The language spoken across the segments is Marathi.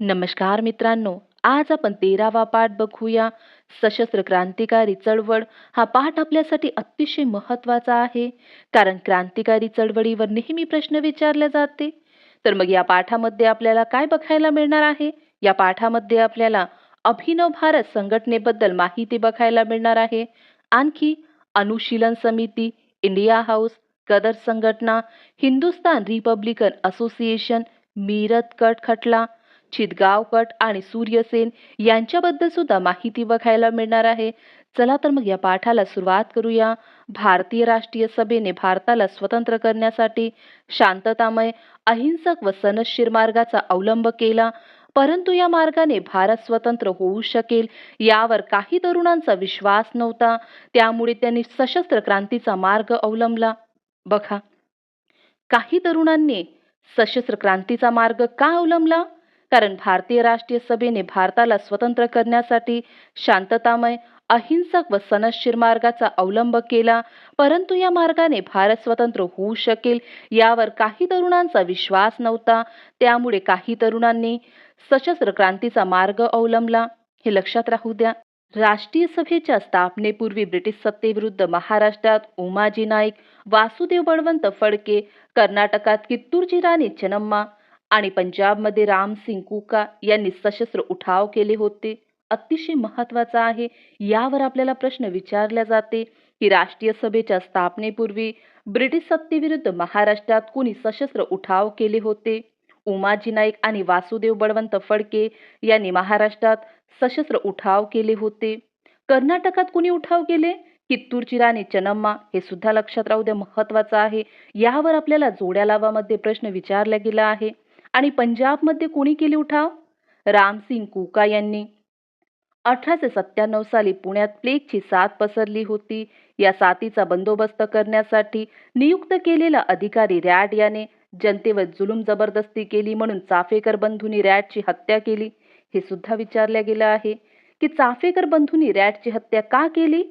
नमस्कार मित्रांनो आज आपण तेरावा पाठ बघूया. सशस्त्र क्रांतिकारी चळवळ हा पाठ आपल्यासाठी अतिशय महत्त्वाचा आहे. कारण क्रांतिकारी चळवळीवर नेहमी प्रश्न विचारले जाते. तर मग या पाठामध्ये आपल्याला काय बघायला मिळणार आहे? या पाठामध्ये आपल्याला अभिनव भारत संघटनेबद्दल माहिती बघायला मिळणार आहे. आणखी अनुशीलन समिती इंडिया हाऊस कदर संघटना हिंदुस्तान रिपब्लिकन असोसिएशन मीरत कट खटला चितगावकट आणि सूर्यसेन यांच्याबद्दल सुद्धा माहिती बघायला मिळणार आहे. चला तर मग या पाठाला सुरुवात करूया. भारतीय राष्ट्रीय सभेने भारताला स्वतंत्र करण्यासाठी शांततामय अहिंसक व सनशीर मार्गाचा अवलंब केला. परंतु या मार्गाने भारत स्वतंत्र होऊ शकेल यावर काही तरुणांचा विश्वास नव्हता. त्यामुळे त्यांनी सशस्त्र क्रांतीचा मार्ग अवलंबला. बघा काही तरुणांनी सशस्त्र क्रांतीचा मार्ग का अवलंबला? कारण भारतीय राष्ट्रीय सभेने भारताला स्वतंत्र करण्यासाठी शांततामय अहिंसक व सनशीर मार्गाचा अवलंब केला. परंतु या मार्गाने भारत स्वतंत्र होऊ शकेल यावर काही तरुणांचा विश्वास नव्हता. त्यामुळे काही तरुणांनी सशस्त्र क्रांतीचा मार्ग अवलंबला. हे लक्षात राहू द्या. राष्ट्रीय सभेच्या स्थापनेपूर्वी ब्रिटिश सत्तेविरुद्ध महाराष्ट्रात उमाजी नाईक वासुदेव बळवंत फडके कर्नाटकात कित्तूरजी राणी चेन्नम्मा आणि पंजाबमध्ये राम सिंग कुका यांनी सशस्त्र उठाव केले होते. अतिशय महत्त्वाचा आहे. यावर आपल्याला प्रश्न विचारला जाते की राष्ट्रीय सभेच्या स्थापनेपूर्वी ब्रिटिश सत्तेविरुद्ध महाराष्ट्रात कोणी सशस्त्र उठाव केले होते? उमाजी नाईक आणि वासुदेव बळवंत फडके यांनी महाराष्ट्रात सशस्त्र उठाव केले होते. कर्नाटकात कोणी उठाव केले? कित्तूरची राणी चनम्मा हे सुद्धा लक्षात राहू द्या महत्वाचं आहे. यावर आपल्याला जोड्या लावामध्ये प्रश्न विचारला गेला आहे. आणि पंजाबमध्ये कोणी केली उठाव? रामसिंग कुका यांनी. अठराशे सत्त्याण्णव साली पुण्यात प्लेगची साथ पसरली होती. या साथीचा बंदोबस्त करण्यासाठी नियुक्त केलेला अधिकारी रॅड याने जनतेवर जुलूम जबरदस्ती केली म्हणून चाफेकर बंधूंनी रॅडची हत्या केली. हे सुद्धा विचारले गेलं आहे की चाफेकर बंधूंनी रॅडची हत्या का केली?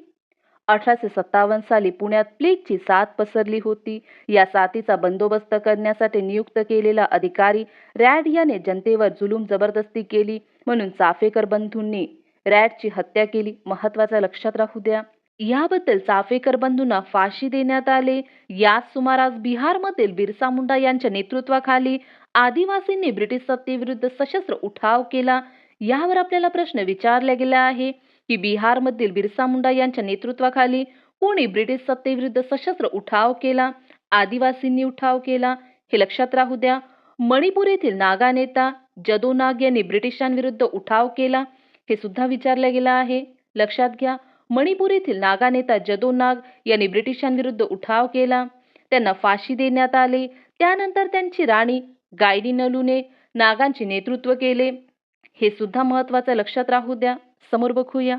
अठराशे सत्तावन्न साली पुण्यात प्लेगची साथ पसरली होती. या साथीचा बंदोबस्त करण्यासाठी नियुक्त केलेला अधिकारी रॅड याने जनतेवर जुलूम जबरदस्ती केली म्हणून चाफेकर बंधूंनी रॅडची हत्या केली. महत्त्वाचा लक्षात राहू द्या. याबद्दल चाफेकर बंधूंना फाशी देण्यात आले. याच सुमारास बिहारमधील बिरसा मुंडा यांच्या नेतृत्वाखाली आदिवासींनी ब्रिटिश सत्तेविरुद्ध सशस्त्र उठाव केला. यावर आपल्याला प्रश्न विचारला गेला आहे. की बिहारमधील बिरसा मुंडा यांच्या नेतृत्वाखाली कोणी ब्रिटिश सत्तेविरुद्ध सशस्त्र उठाव केला आदिवासींनी उठाव केला हे लक्षात राहू द्या. मणिपूर येथील नागा नेता जदो नाग यांनी ब्रिटिशांविरुद्ध उठाव केला हे सुद्धा विचारलं गेलं आहे. लक्षात घ्या मणिपूर येथील नागा नेता जदो नाग यांनी ब्रिटिशांविरुद्ध उठाव केला. त्यांना फाशी देण्यात आली. त्यानंतर त्यांची राणी गायडी नलूने नागांचे नेतृत्व केले. हे सुद्धा महत्वाचं लक्षात राहू द्या. समोर बघूया.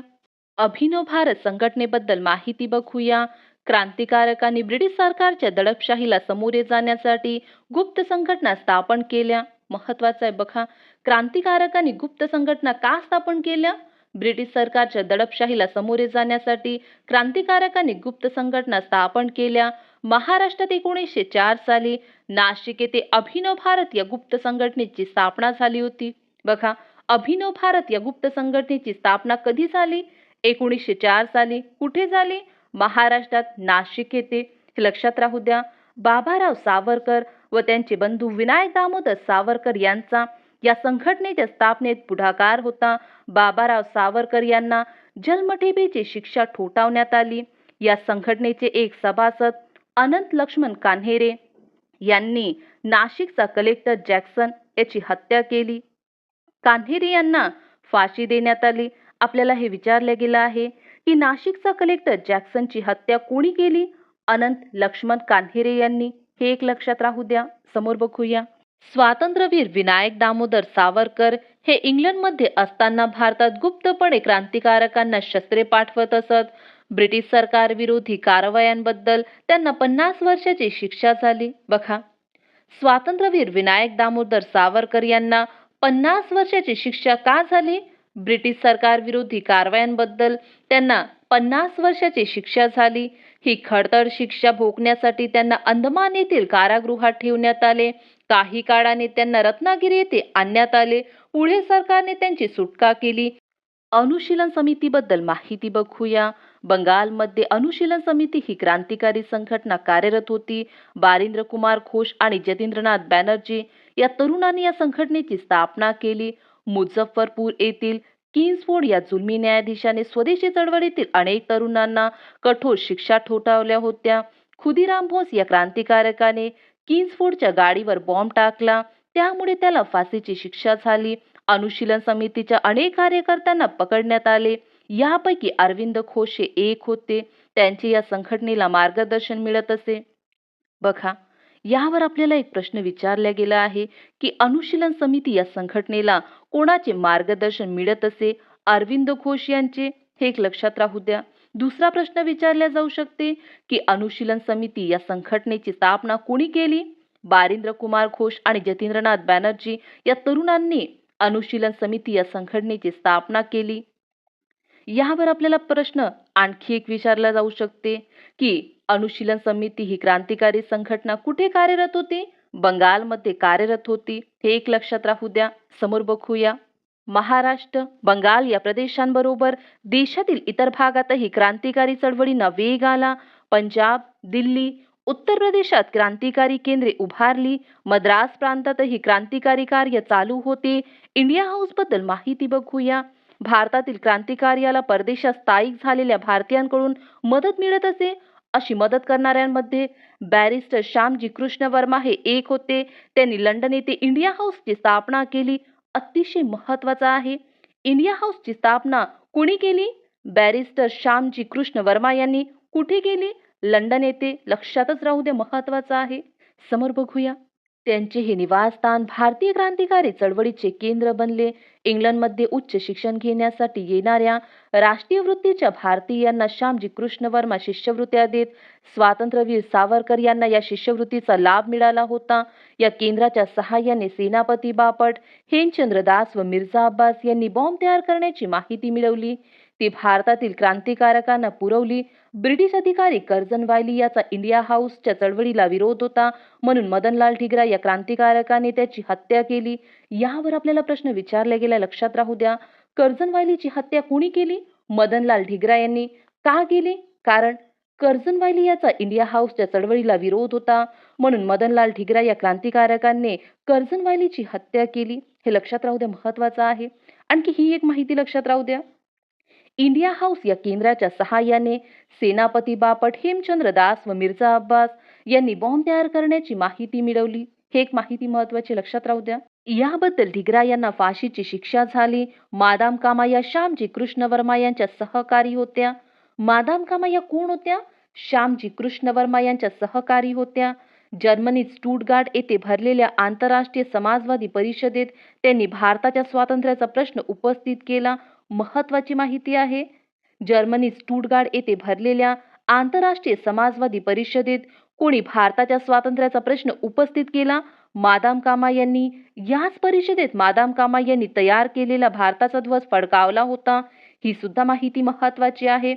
अभिनव भारत संघटनेबद्दल माहिती बघूया. क्रांतिकारकांनी ब्रिटिश सरकारच्या दडपशाहीला समोरे जाण्यासाठी गुप्त संघटना स्थापन केल्या. महत्वाचं आहे बघा. क्रांतिकारकांनी गुप्त संघटना का स्थापन केल्या? ब्रिटिश सरकारच्या दडपशाहीला समोरे जाण्यासाठी क्रांतिकारकांनी गुप्त संघटना स्थापन केल्या. महाराष्ट्रात एकोणीसशे चार साली नाशिक येथे अभिनव भारत या गुप्त संघटनेची स्थापना झाली होती. बघा. अभिनव भारत या गुप्त संघटनेची स्थापना कधी झाली? एकोणीसशे चार साली कुठे झाली? महाराष्ट्रात नाशिक येथे. हे लक्षात राहू द्या बाबाराव सावरकर व त्यांचे बंधू विनायक दामोदर सावरकर यांचा या संघटनेच्या स्थापनेत पुढाकार होता. बाबाराव सावरकर यांना जन्मठेपेची शिक्षा ठोठावण्यात आली. या संघटनेचे एक सभासद अनंत लक्ष्मण कान्हेरे यांनी नाशिकचा कलेक्टर जॅक्सन याची हत्या केली. कान्हेरे यांना फाशी देण्यात आली. आपल्याला हे विचारले गेलं आहे की नाशिकचा कलेक्टर जॅक्सनची हत्या कोणी केली? अनंत लक्ष्मण कान्हेरे यांनी हे एक लक्षात राहू द्या. समोर बघूया. स्वातंत्र्यवीर विनायक दामोदर सावरकर हे इंग्लंडमध्ये असताना भारतात गुप्तपणे क्रांतिकारकांना शस्त्रे पाठवत असत. ब्रिटिश सरकार विरोधी कारवायांबद्दल त्यांना पन्नास वर्षाची शिक्षा झाली. बघा. स्वातंत्र्यवीर विनायक दामोदर सावरकर यांना पन्नास वर्षाची शिक्षा का झाली? ब्रिटिश सरकारविरोधी कारवायांबद्दल त्यांना पन्नास वर्षाची शिक्षा झाली. ही खडतर शिक्षा भोगण्यासाठी त्यांना अंदमान येथील कारागृहात ठेवण्यात आले. काही काळाने त्यांना रत्नागिरी येथे आणण्यात आले. पुढे सरकारने त्यांची सुटका केली. अनुशीलन समितीबद्दल माहिती बघूया. बंगालमध्ये अनुशीलन समिती ही क्रांतिकारी संघटना कार्यरत होती. बारिंद्र कुमार घोष आणि जतींद्रनाथ बॅनर्जी या तरुणांनी या संघटनेची स्थापना केली. मुझफ्फरपूर येथील किंग्सफोर्ड या जुलमी न्यायाधीशाने स्वदेशी चळवळीतील अनेक तरुणांना कठोर शिक्षा ठोठावल्या होत्या. खुदीराम बोस या क्रांतिकारकाने किंग्सफोर्डच्या गाडीवर बॉम्ब टाकला. त्यामुळे त्याला फाशीची शिक्षा झाली. अनुशीलन समितीच्या अनेक कार्यकर्त्यांना पकडण्यात आले. यापैकी अरविंद खोशे हे एक होते. त्यांचे या संघटनेला मार्गदर्शन मिळत असे. बघा. यावर आपल्याला एक प्रश्न विचारला गेला आहे की अनुशीलन समिती या संघटनेला कोणाचे मार्गदर्शन मिळत असे? अरविंद घोष यांचे. हे एक लक्षात राहू द्या. दुसरा प्रश्न विचारला जाऊ शकते की अनुशीलन समिती या संघटनेची स्थापना कोणी केली? बारिंद्र कुमार घोष आणि जतींद्रनाथ बॅनर्जी या तरुणांनी अनुशीलन समिती या संघटनेची स्थापना केली. यावर आपल्याला प्रश्न आणखी एक विचारला जाऊ शकते की अनुशीलन समिती ही क्रांतिकारी संघटना कुठे कार्यरत होती? बंगालमध्ये कार्यरत होती हे एक लक्षात राहू द्या समोर बघूया. महाराष्ट्र बंगाल या प्रदेशांबरोबर देशातील इतर भागातही क्रांतिकारी चळवळींना वेग आला. पंजाब दिल्ली उत्तर प्रदेशात क्रांतिकारी केंद्रे उभारली. मद्रास प्रांतातही क्रांतिकारी कार्य चालू होते. इंडिया हाऊसबद्दल माहिती बघूया. भारतातील क्रांतिकार्याला परदेशात स्थायिक झालेल्या भारतीयांकडून मदत मिळत असे? अशी मदत करणाऱ्यांमध्ये बॅरिस्टर श्यामजी कृष्ण वर्मा हे एक होते. त्यांनी लंडन येथे इंडिया हाऊसची स्थापना केली. अतिशय महत्त्वाचा आहे. इंडिया हाऊसची स्थापना कुणी केली? बॅरिस्टर श्यामजी कृष्ण वर्मा यांनी कुठे केली? लंडन येथे. लक्षातच राहू दे महत्वाचं आहे. समोर बघूया. त्यांचे हे निवासस्थान भारतीय क्रांतिकारी चळवळीचे केंद्र बनले. इंग्लंडमध्ये उच्च शिक्षण घेण्यासाठी येणाऱ्या राष्ट्रीय वृत्तीच्या भारतीयांना श्यामजी कृष्ण वर्मा शिष्यवृत्त्या देत स्वातंत्र्यवीर सावरकर यांना या शिष्यवृत्तीचा लाभ मिळाला होता. या केंद्राच्या सहाय्याने सेनापती बापट हेमचंद्र दास व मिर्झा अब्बास यांनी बॉम्ब तयार करण्याची माहिती मिळवली. ती भारतातील क्रांतिकारकांना पुरवली. ब्रिटिश अधिकारी कर्जन वायली याचा इंडिया हाऊसच्या चळवळीला विरोध होता. म्हणून मदनलाल ठिगरा या क्रांतिकारकाने त्याची हत्या केली. यावर आपल्याला प्रश्न विचारला गेला लक्षात राहू द्या. कर्जन वायलीची हत्या कोणी केली? मदनलाल ठिगरा यांनी. का केली? कारण कर्जन वायली याचा इंडिया हाऊसच्या चळवळीला विरोध होता. म्हणून मदनलाल ठिगरा या क्रांतिकारकांनी कर्जन वायलीची हत्या केली. हे लक्षात राहू द्या महत्वाचं आहे. आणखी ही एक माहिती लक्षात राहू द्या. इंडिया हाऊस या केंद्राच्या सहाय्याने सेनापती बापट हेमचंद्र दास व मिर्झा अब्बास यांनी बॉम्ब तयार करण्याची माहिती मिळवली. हे एक माहिती महत्वाची लक्षात राहू द्या. याबद्दल ढिगरा यांना फाशीची शिक्षा झाली. मादाम कामा या श्यामजी कृष्ण वर्मा यांच्या सहकारी होत्या. मादाम कामा या कोण होत्या? श्यामजी कृष्ण वर्मा यांच्या सहकारी होत्या. जर्मनीत स्टुटगार्ड येथे भरलेल्या आंतरराष्ट्रीय समाजवादी परिषदेत त्यांनी भारताच्या स्वातंत्र्याचा प्रश्न उपस्थित केला. महत्वाची माहिती आहे. जर्मनी स्टुटगार्ड येथे भरलेल्या आंतरराष्ट्रीय समाजवादी परिषदेत कोणी भारताच्या स्वातंत्र्याचा प्रश्न उपस्थित केला? मादाम कामा यांनी याच परिषदेत मादाम कामा यांनी तयार केलेला भारताचा ध्वज फडकावला होता. ही सुद्धा माहिती महत्वाची आहे.